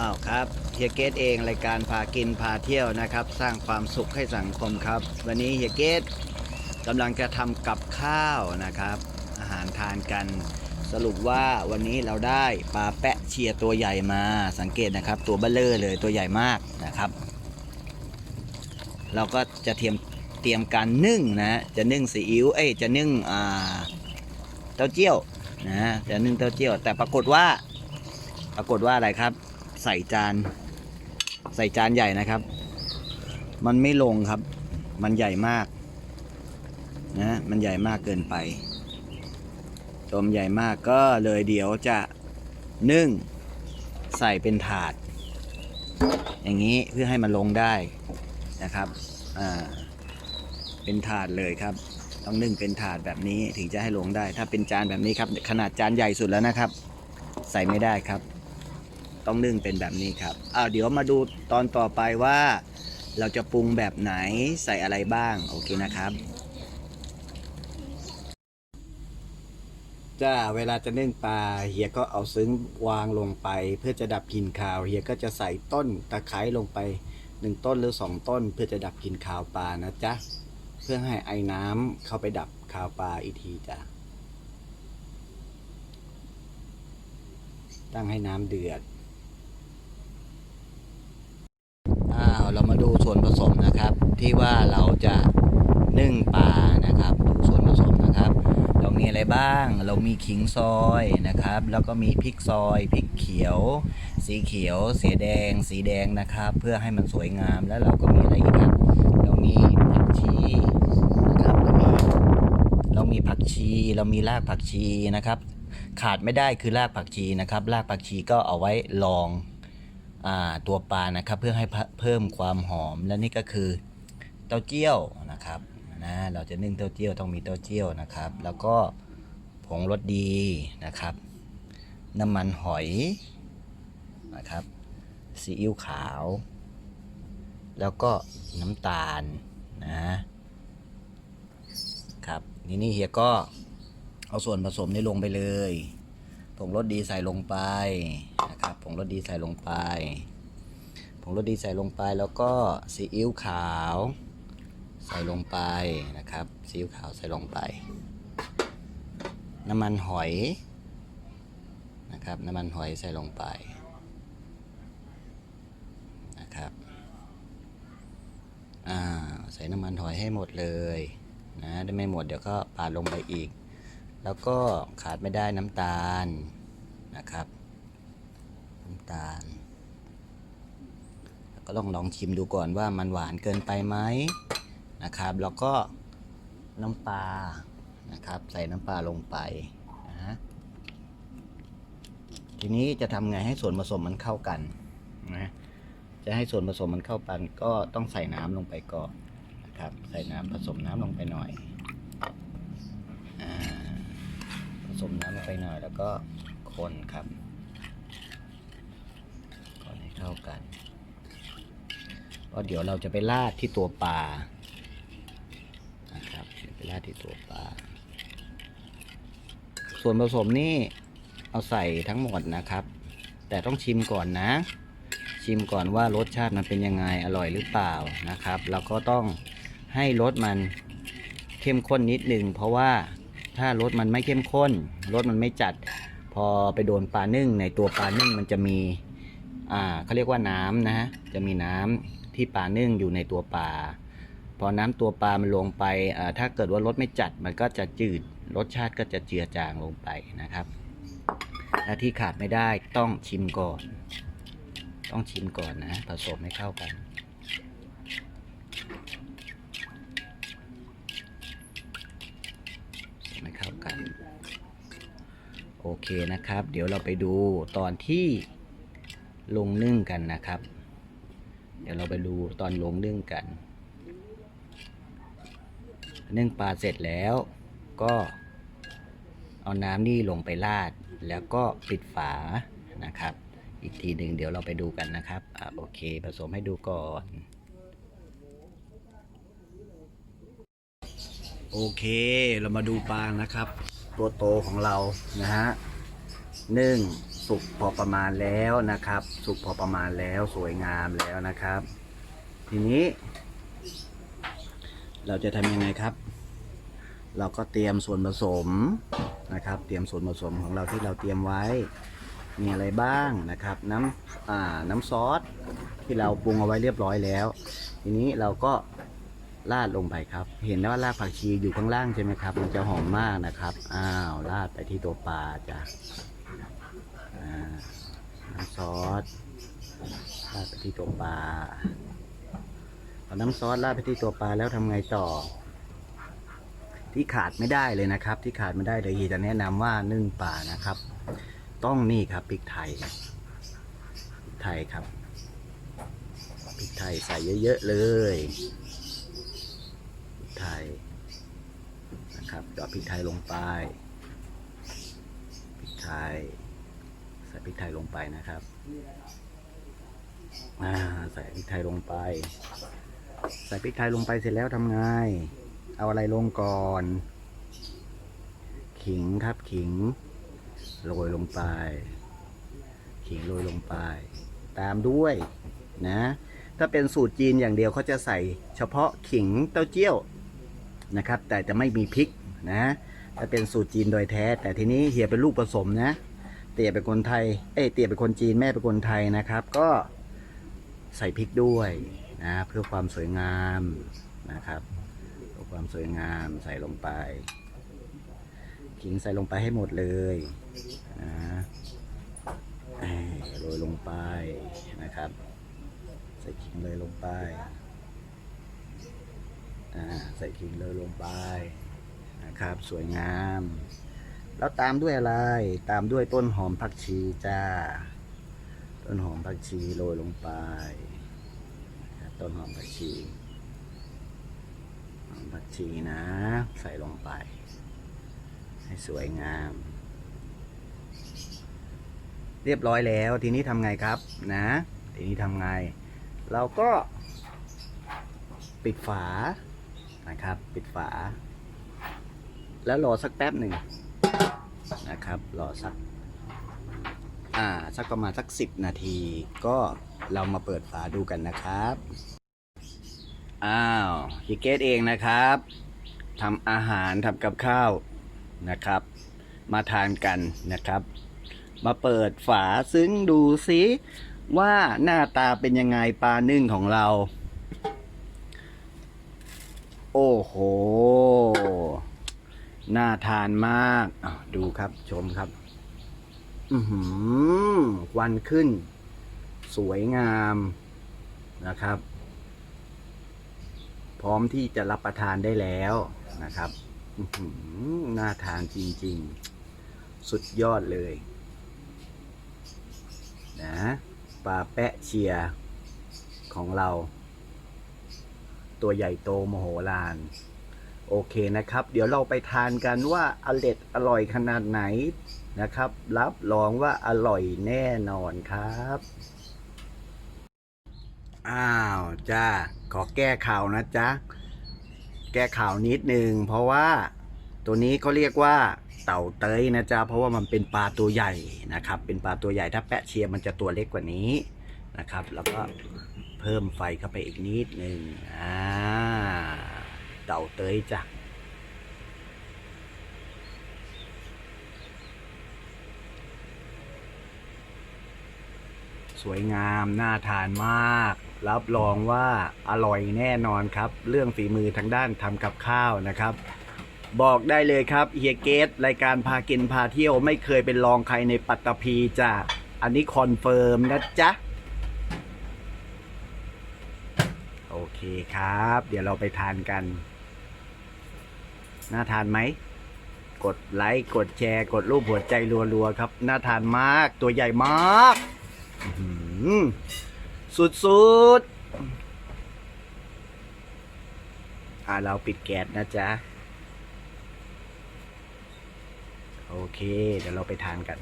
อ้าวครับเฮียเกตเองรายการพากินพาเที่ยวนะครับ สร้างความสุขให้สังคมครับ วันนี้เฮียเกตกำลังจะทำกับข้าวนะครับ อาหารทานกัน สรุปว่าวันนี้เราได้ปลาแปะเชียตัวใหญ่มาสังเกตนะครับ ตัวเบลเลอร์เลยตัวใหญ่มากนะครับ เราก็จะเตรียมเตรียมการนึ่งนะจะนึ่งซีอิ๊วเอ้ยจะนึ่งอ่าเต้าเจี้ยวนะจะนึ่งเต้าเจี้ยว แต่ปรากฏว่า ปรากฏว่าอะไรครับ ใส่จาน ใส่จานใหญ่นะครับ มันไม่ลงครับ มันใหญ่มากนะมันใหญ่มากเกินไปตมใหญ่มากก็เลยเดี๋ยวจะนึ่งใส่เป็นถาด อย่างนี้เพื่อให้มันลงได้นะครับอ่าเป็นถาดเลยครับ ต้องนึ่งเป็นถาดแบบนี้ถึงจะให้ลงได้ ถ้าเป็นจานแบบนี้ครับ ขนาดจานใหญ่สุดแล้วนะครับ ใส่ไม่ได้ครับ ต้องนึ่งเป็นแบบนี้ครับอ้าวเดี๋ยวมาดูตอนต่อไปว่า เราจะปรุงแบบไหนใส่อะไรบ้างโอเคนะครับจ้าเวลาจะนึ่งปลาเฮียก็เอาซึ้งวางลงไป เพื่อจะดับกลิ่นคาวเฮียก็จะใส่ต้นตะไคร้ลงไปหนึ่งต้นหรือสองต้น เพื่อจะดับกลิ่นคาวปลานะจ๊ะเพื่อให้ไอ้น้ำเข้าไปดับคาวปลาอีกทีจ้ะตั้งให้น้ำเดือด อ้าวเรามาดูส่วนผสมนะครับ ที่ว่าเราจะนึ่งปลานะครับดูส่วนผสมนะครับ เรามีอะไรบ้าง เรามีขิงซอยนะครับ แล้วก็มีพริกซอยพริกเขียว สีเขียว สีแดง สีแดงนะครับ เพื่อให้มันสวยงามแล้วเราก็มีอะไรอีกครับ เรามีผักชีนะครับเรามีเรามีผักชี เรามีรากผักชีนะครับ ขาดไม่ได้คือรากผักชีนะครับรากผักชีก็เอาไว้ลอง ตัวปลานะครับ เพื่อให้เพิ่มความหอมและนี่ก็คือเต้าเจี้ยวนะครับนะเราจะนึ่งเต้าเจี้ยวต้องมีเต้าเจี้ยวนะครับ แล้วก็ผงรสดีนะครับ น้ำมันหอยนะครับซีอิ๊วขาว แล้วก็น้ำตาลนะครับนี่นี่เฮียก็เอาส่วนผสมนี้ลงไปเลยผงรสดีใส่ลงไป ผงรสดีใส่ลงไป ผงรสดีใส่ลงไปแล้วก็ซีอิ๊วขาว ใส่ลงไปนะครับซีอิ๊วขาวใส่ลงไป น้ำมันหอยนะครับน้ำมันหอยใส่ลงไปนะครับอ่าใส่น้ำมันหอยให้หมดเลยนะได้ไม่หมดเดี๋ยวก็ปาดลงไปอีก แล้วก็ขาดไม่ได้น้ำตาลนะครับ น้ำตาล ก็ลองลองชิมดูก่อนว่ามันหวานเกินไปไหมนะครับ แล้วก็น้ำปลานะครับ ใส่น้ำปลาลงไปนะทีนี้จะทำไงให้ส่วนผสมมันเข้ากันนะจะให้ส่วนผสมมันเข้ากันก็ต้องใส่น้ำลงไปก่อนนะครับ ใส่น้ำผสมน้ำลงไปหน่อยอผสมน้ำลงไปหน่อยแล้วก็คนครับ คนให้เข้ากันก็เดี๋ยวเราจะไปราดที่ตัวปลานะครับไปราดที่ตัวปลาส่วนผสมนี่เอาใส่ทั้งหมดนะครับ แต่ต้องชิมก่อนนะ ชิมก่อนว่ารสชาติมันเป็นยังไงอร่อยหรือเปล่านะครับ แล้วก็ต้องให้รสมันเข้มข้นนิดนึงเพราะว่าถ้ารสมันไม่เข้มข้นรสมันไม่จัด พอไปโดนปลานึ่งในตัวปลานึ่งมันจะมี อ่าเขาเรียกว่าน้ำนะฮะจะมีน้ำที่ปลานึ่งอยู่ในตัวปลาพอน้ำตัวปลามันลงไปอ่าถ้าเกิดว่ารสไม่จัดมันก็จะจืดรสชาติก็จะเจือจางลงไปนะครับและที่ขาดไม่ได้ต้องชิมก่อน ต้องชิมก่อนนะผสมให้เข้ากันไม่เข้ากัน โอเคนะครับ เดี๋ยวเราไปดูตอนที่ ลงนึ่งกันนะครับ เดี๋ยวเราไปดูตอนลงนึ่งกัน นึ่งปลาเสร็จแล้วก็เอาน้ำนี่ลงไปราด แล้วก็ปิดฝานะครับ อีกทีหนึ่งเดี๋ยวเราไปดูกันนะครับอะโอเค ผสมให้ดูก่อน โอเค เรามาดูปลานะครับ ตัวโตของเรานะฮะ นึ่งสุกพอประมาณแล้วนะครับ สุกพอประมาณแล้วสวยงามแล้วนะครับ ทีนี้ เราจะทำยังไงครับ เราก็เตรียมส่วนผสมนะครับ เตรียมส่วนผสมของเราที่เราเตรียมไว้ มีอะไรบ้างนะครับน้ำอ่าน้ำซอสที่เราปรุงเอาไว้เรียบร้อยแล้ว ทีนี้เราก็ราดลงไปครับ เห็นว่ารากผักชีอยู่ข้างล่างใช่ไหมครับ มันจะหอมมากนะครับ อ้าวราดไปที่ตัวปลาจ้ะ น้ำซอสราดไปที่ตัวปลาเอาน้ำซอสราดไปที่ตัวปลาแล้วทำไงต่อ ที่ขาดไม่ได้เลยนะครับ ที่ขาดไม่ได้เลยเฮีจะแนะนำว่านึ่งปลานะครับ ต้องนี่ครับพริกไทยพริกไทยครับพริกไทยใส่เยอะๆเลยพริกไทยนะครับหยอพริกไทยลงไปพริกไทย ส่พริกไทยลงไปนะครับใส่พริกไทยลงไป ใส่พริกไทยลงไปเสร็จแล้วทำไง เอาอะไรลงก่อน ขิงครับขิง โรยลงไป ขิงโรยลงไป ตามด้วยนะ ถ้าเป็นสูตรจีนอย่างเดียวเขาจะใส่เฉพาะขิงเต้าเจี้ยวนะครับ แต่จะไม่มีพริกนะถ้าเป็นสูตรจีนโดยแท้ แต่ทีนี้เฮียเป็นลูกผสมนะ เตี๋ยเป็นคนไทย เอ้ยเตี๋ยเป็นคนจีนแม่เป็นคนไทยนะครับ ก็ใส่พริกด้วยนะเพื่อความสวยงามนะครับเพื่อความสวยงามใส่ลงไปขิงใส่ลงไปให้หมดเลยนะโรยลงไปนะครับ ใส่ขิงเลยลงไปอ่าใส่ขิงเลยลงไปนะครับ สวยงาม แล้วตามด้วยอะไร ตามด้วยต้นหอมผักชีจ้า ต้นหอมผักชีโรยลงไป ต้นหอมผักชี หอมผักชีนะ ใส่ลงไป ให้สวยงาม เรียบร้อยแล้ว ทีนี้ทำไงครับนะ ทีนี้ทำไง เราก็ปิดฝานะครับ ปิดฝา แล้วรอสักแป๊บหนึ่ง นะครับ รอสัก อ่า สักประมาณสักสิบนาที ก็เรามาเปิดฝาดูกันนะครับ อ้าวฮิเกตเองนะครับทำอาหารทำกับข้าวนะครับ มาทานกันนะครับ มาเปิดฝาซึ้งดูซิว่าหน้าตาเป็นยังไงปลานึ่งของเรา โอ้โห น่าทานมากดูครับชมครับ อือหือควันขึ้น สวยงามนะครับ พร้อมที่จะรับประทานได้แล้วนะครับน่าทานจริง ๆ สุดยอดเลย นะปลาแปะเชียของเรา ตัวใหญ่โตมโหฬาร โอเคนะครับ เดี๋ยวเราไปทานกันว่าอร่อยอร่อยขนาดไหนนะครับ รับรองว่าอร่อยแน่นอนครับ อ้าวจ้าขอแก้ข่าวนะจ๊ะ แก้ข่าวนิดนึงเพราะว่าตัวนี้เขาเรียกว่าเต่าเตยนะจ๊ะเพราะว่ามันเป็นปลาตัวใหญ่นะครับ เป็นปลาตัวใหญ่ถ้าแปะเชียร์มันจะตัวเล็กกว่านี้นะครับ แล้วก็เพิ่มไฟเข้าไปอีกนิดนึงอ่า เต่าเตยจ้ะสวยงามน่าทานมาก รับรองว่าอร่อยแน่นอนครับ เรื่องฝีมือทางด้านทำกับข้าวนะครับ บอกได้เลยครับเฮียเกตรายการพากินพาเที่ยวไม่เคยเป็นรองใครในปัตตภีจ้ะอันนี้คอนเฟิร์มนะจ๊ะโอเคครับ เดี๋ยวเราไปทานกัน น่าทานไหม กดไลค์ กดแชร์ กดรูปหัวใจรัวๆครับ น่าทานมาก ตัวใหญ่มาก สุดๆอ่าเราปิดแก๊สนะจ๊ะ โอเค เดี๋ยวเราไปทานกัน